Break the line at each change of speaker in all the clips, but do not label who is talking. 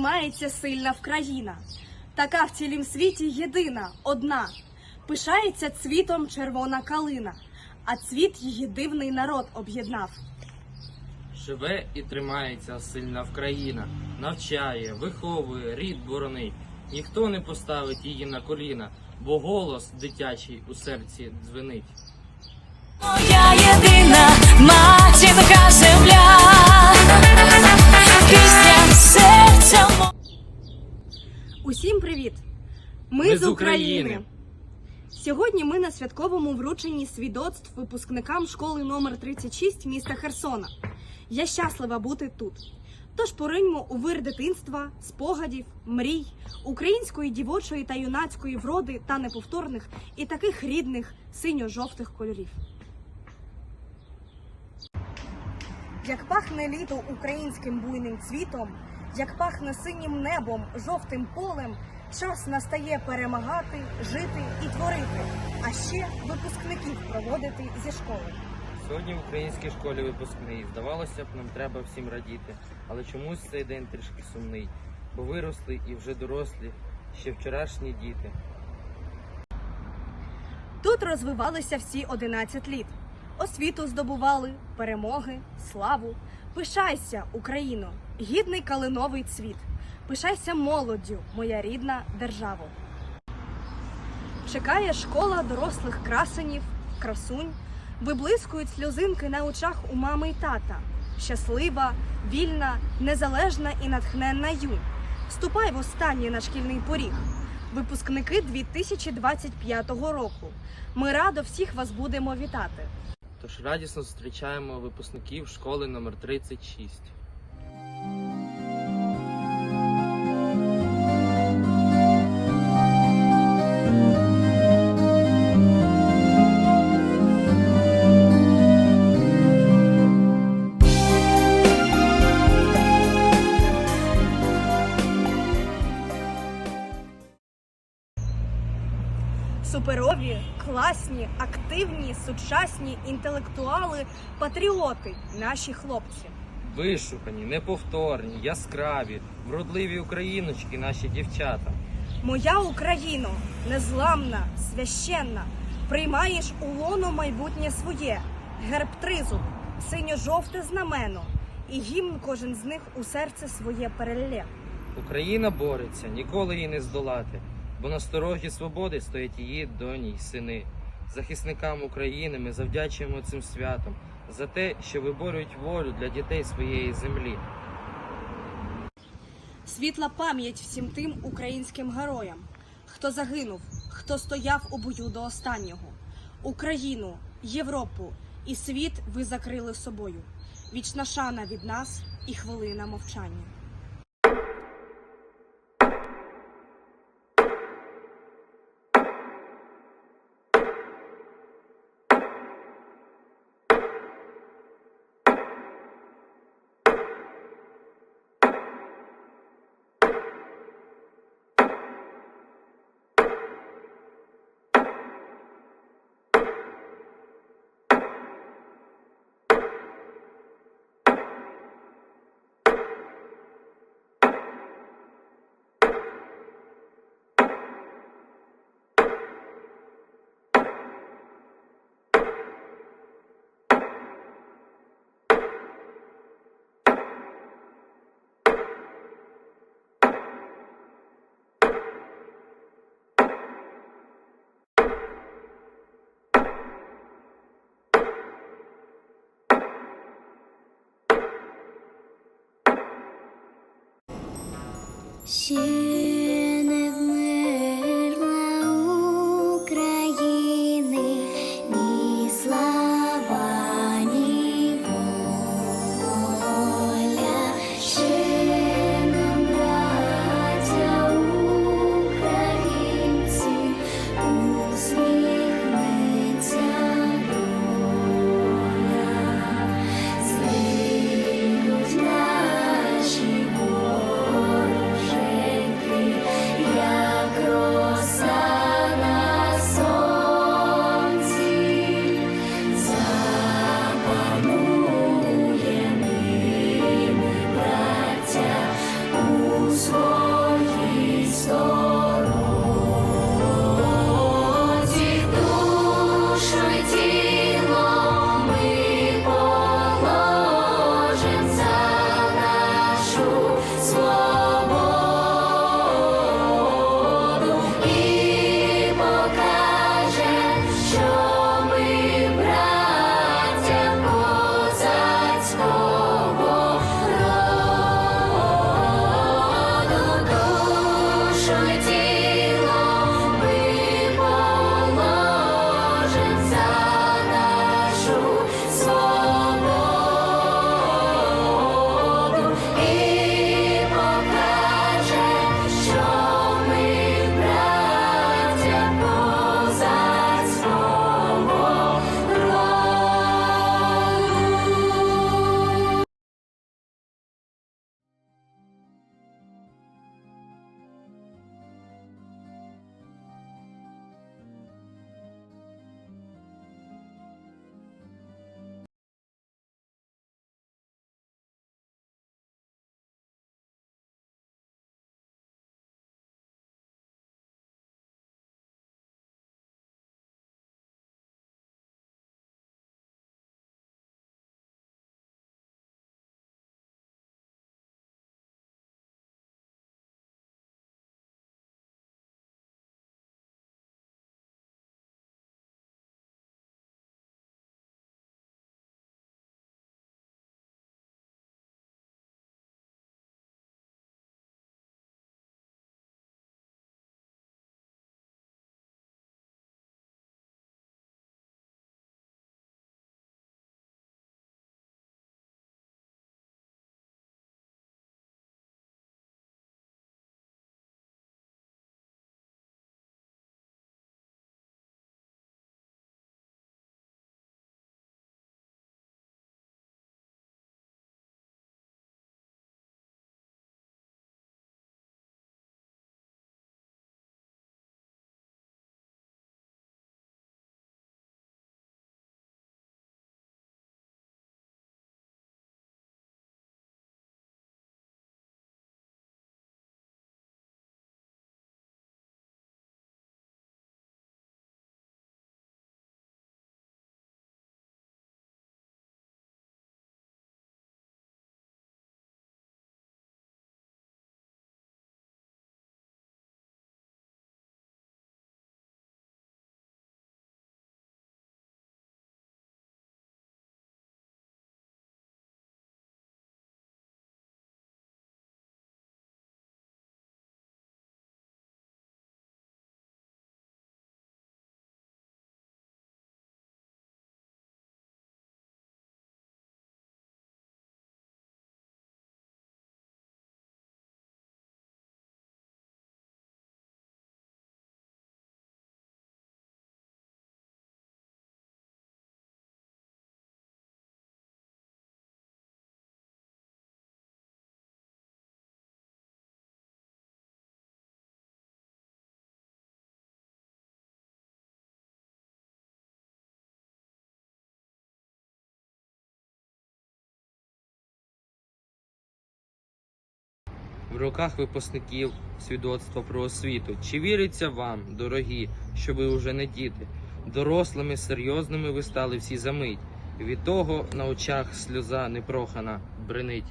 тримається сильна вкраїна. Така в цілім світі єдина, одна. Пишається цвітом червона калина, а цвіт її дивний народ об'єднав.
Живе і тримається сильна Вкраїна, навчає, виховує, рід боронить. Ніхто не поставить її на коліна, бо голос дитячий у серці дзвенить.
Моя єдина матінка земля,
Усім привіт! Ми,
Ми
з України.
України.
Сьогодні ми на святковому врученні свідоцтв випускникам школи номер 36 міста Херсона. Я щаслива бути тут. Тож пориньмо у вир дитинства, спогадів, мрій, української дівочої та юнацької вроди та неповторних і таких рідних синьо-жовтих кольорів. Як пахне літо українським буйним цвітом, як пахне синім небом, жовтим полем, час настає перемагати, жити і творити, а ще випускників проводити зі школи.
Сьогодні в українській школі випускний. Здавалося б, нам треба всім радіти, але чомусь цей день трішки сумний, бо виросли і вже дорослі, ще вчорашні діти.
Тут розвивалися всі 11 літ. Освіту здобували, перемоги, славу. Пишайся, Україно, гідний калиновий цвіт. Пишайся молоддю, моя рідна державо. Чекає школа дорослих красенів, красунь. Виблискують сльозинки на очах у мами й тата. Щаслива, вільна, незалежна і натхненна юнь. Ступай в останній на шкільний поріг. Випускники 2025 року. Ми радо всіх вас будемо вітати.
Тож радісно зустрічаємо випускників школи номер 36.
Активні, сучасні інтелектуали, патріоти, наші хлопці.
Вишукані, неповторні, яскраві, вродливі україночки, наші дівчата.
Моя Україно, незламна, священна, приймаєш у лоно майбутнє своє, герб тризуб, синьо-жовте знамено, і гімн кожен з них у серце своє перелє.
Україна бореться, ніколи її не здолати, бо на сторожі свободи стоять її доні й сини. Захисникам України ми завдячуємо цим святом за те, що виборюють волю для дітей своєї землі.
Світла пам'ять всім тим українським героям, хто загинув, хто стояв у бою до останнього. Україну, Європу і світ ви закрили собою. Вічна шана від нас і хвилина мовчання.
Ще
в руках випускників свідоцтва про освіту. Чи віриться вам, дорогі, що ви уже не діти? Дорослими, серйозними ви стали всі за мить. Від того на очах сльоза непрохана бренить.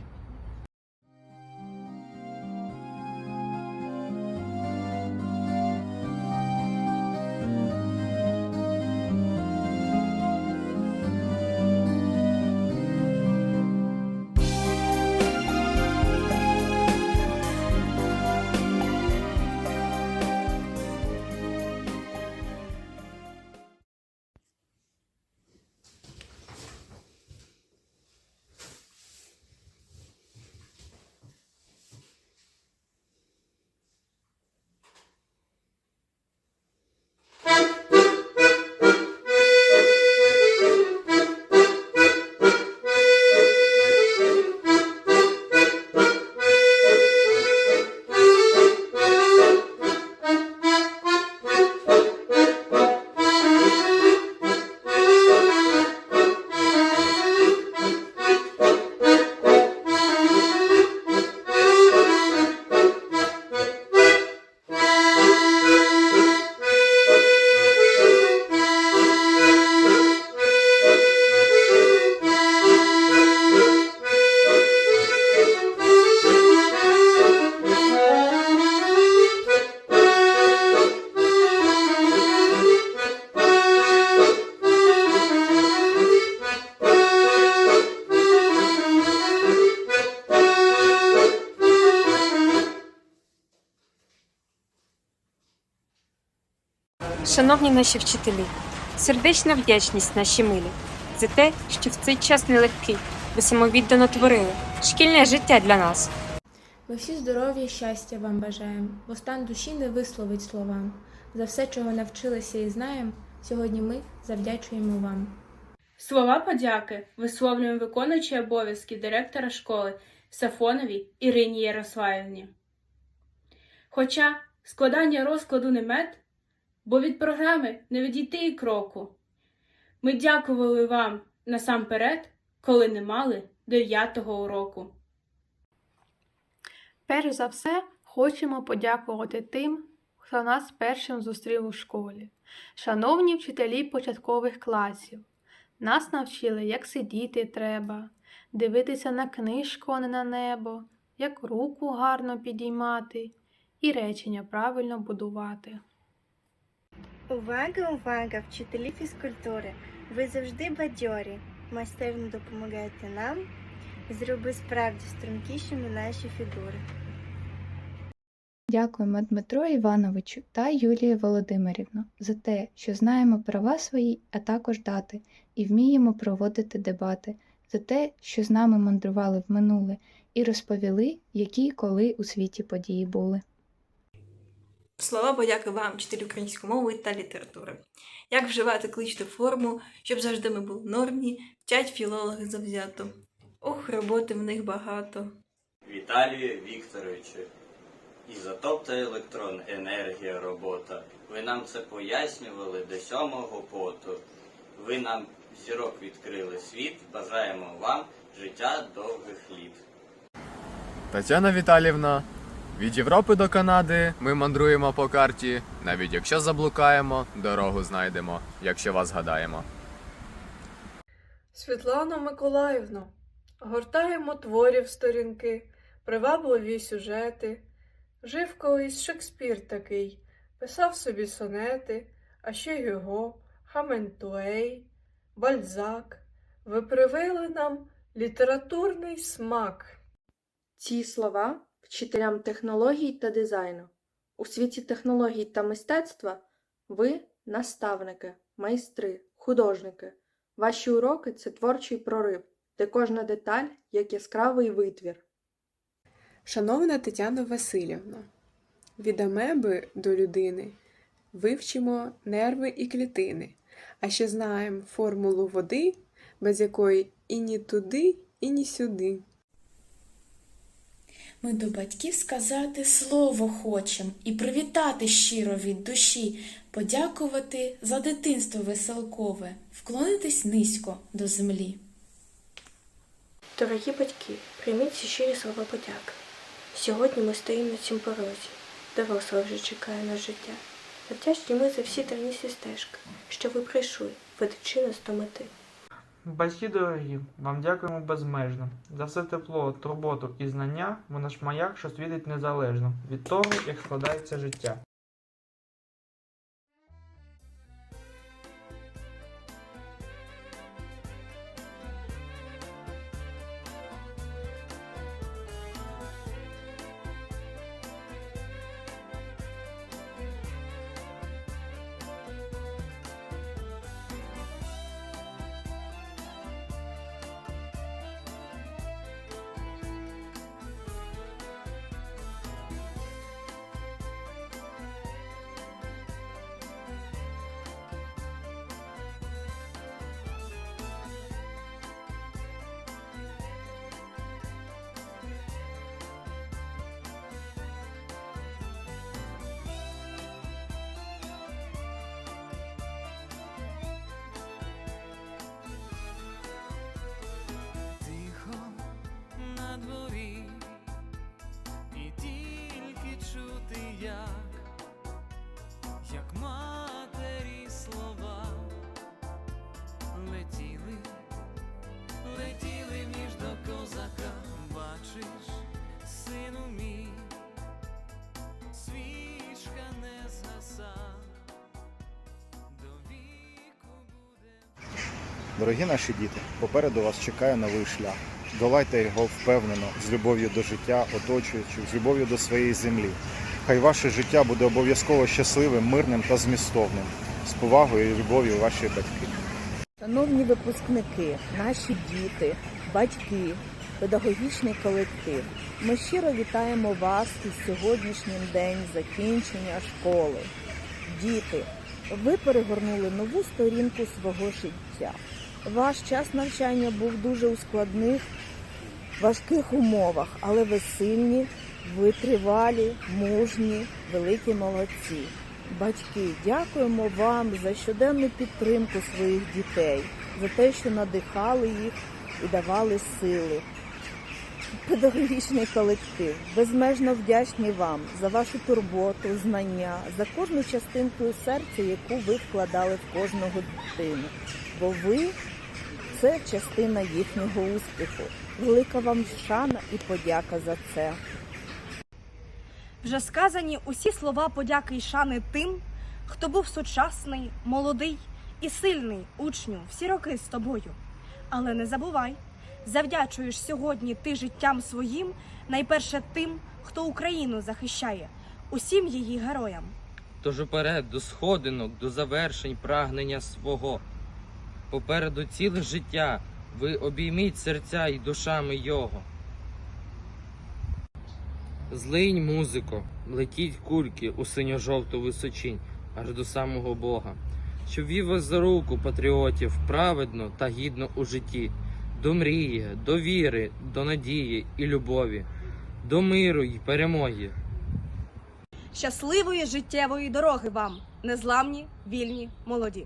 Шановні наші вчителі, сердечна вдячність наші милі за те, що в цей час нелегкий ви самовіддано творили шкільне життя для нас.
Ми всі здоров'я і щастя вам бажаємо, бо стан душі не висловить словам. За все, чого навчилися і знаємо, сьогодні ми завдячуємо вам.
Слова подяки висловлюємо виконуючі обов'язки директора школи Сафоновій Ірині Ярославівні. Хоча складання розкладу не мед, бо від програми не відійти і кроку. Ми дякували вам насамперед, коли не мали дев'ятого уроку.
Перш за все, хочемо подякувати тим, хто нас першим зустрів у школі. Шановні вчителі початкових класів, нас навчили, як сидіти треба, дивитися на книжку, а не на небо, як руку гарно підіймати і речення правильно будувати.
Увага, увага, вчителі фізкультури! Ви завжди бадьорі, майстерно допомагаєте нам зроби справді стрункішими наші фігури.
Дякуємо Дмитру Івановичу та Юлії Володимирівну за те, що знаємо права свої, а також дати, і вміємо проводити дебати, за те, що з нами мандрували в минуле і розповіли, які коли у світі події були.
Слова подяки вам, вчитель української мови та літератури. Як вживати кличну форму, щоб завжди ми були в нормі, вчать філологи завзято. Ох, роботи в них багато.
Віталію Вікторовичу, ізотоп та електрон, енергія, робота. Ви нам це пояснювали до сьомого поту. Ви нам зірок відкрили світ. Бажаємо вам життя довгих літ.
Тетяна Віталівна, від Європи до Канади ми мандруємо по карті. Навіть якщо заблукаємо, дорогу знайдемо, якщо вас згадаємо.
Світлана Миколаївна, гортаємо творів сторінки, привабливі сюжети. Жив колись Шекспір такий, писав собі сонети, а ще його, Хаментлей, Бальзак. Ви привили нам літературний смак. Ці слова вчителям технологій та дизайну. У світі технологій та мистецтва ви наставники, майстри, художники. Ваші уроки це творчий прорив, де кожна деталь як яскравий витвір.
Шановна Тетяна Васильівна, від амеби до людини вивчимо нерви і клітини, а ще знаємо формулу води, без якої і ні туди, і ні сюди.
Ми до батьків сказати слово хочем і привітати щиро від душі, подякувати за дитинство веселкове, вклонитись низько до землі.
Дорогі батьки, прийміть ці щирі слова подяки.
Сьогодні ми стоїмо на цьому порозі. Доросла вже чекає на життя. Вдячні ми за всі тернісі стежки, що ви прийшли, ведучи нас до мети.
Батьки дорогі, вам дякуємо безмежно за все тепло, турботу і знання. Ви наш маяк, що світить незалежно від того, як складається життя.
Дорогі наші діти, попереду вас чекає новий шлях. Долайте його впевнено, з любов'ю до життя, оточуючи, з любов'ю до своєї землі. Хай ваше життя буде обов'язково щасливим, мирним та змістовним. З повагою і любов'ю ваші батьки.
Шановні випускники, наші діти, батьки, педагогічний колектив, ми щиро вітаємо вас із сьогоднішнім день закінчення школи. Діти, ви перегорнули нову сторінку свого життя. Ваш час навчання був дуже у складних, важких умовах, але ви сильні, витривалі, мужні, великі молодці. Батьки, дякуємо вам за щоденну підтримку своїх дітей, за те, що надихали їх і давали сили. Педагогічний колектив, безмежно вдячні вам за вашу турботу, знання, за кожну частинку серця, яку ви вкладали в кожного дитину. Бо ви це частина їхнього успіху. Велика вам шана і подяка за це.
Вже сказані усі слова подяки й шани тим, хто був сучасний, молодий і сильний учню всі роки з тобою. Але не забувай, завдячуєш сьогодні ти життям своїм, найперше тим, хто Україну захищає, усім її героям.
Тож уперед до сходинок, до завершень прагнення свого. Попереду ціле життя, ви обійміть серця й душами його. Злинь музико, летіть кульки у синьо-жовту височинь, аж до самого Бога, що вів вас за руку патріотів праведно та гідно у житті, до мрії, до віри, до надії і любові, до миру й перемоги.
Щасливої життєвої дороги вам, незламні, вільні, молоді.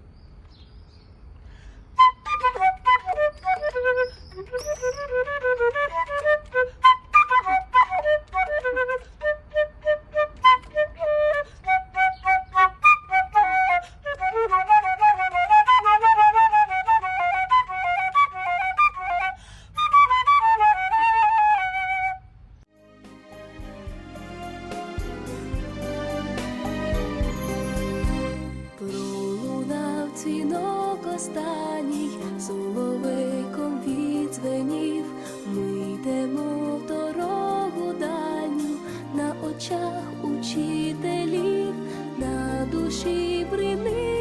Пролунав дзвінок останній, соловейком Очах учителів, на душі брини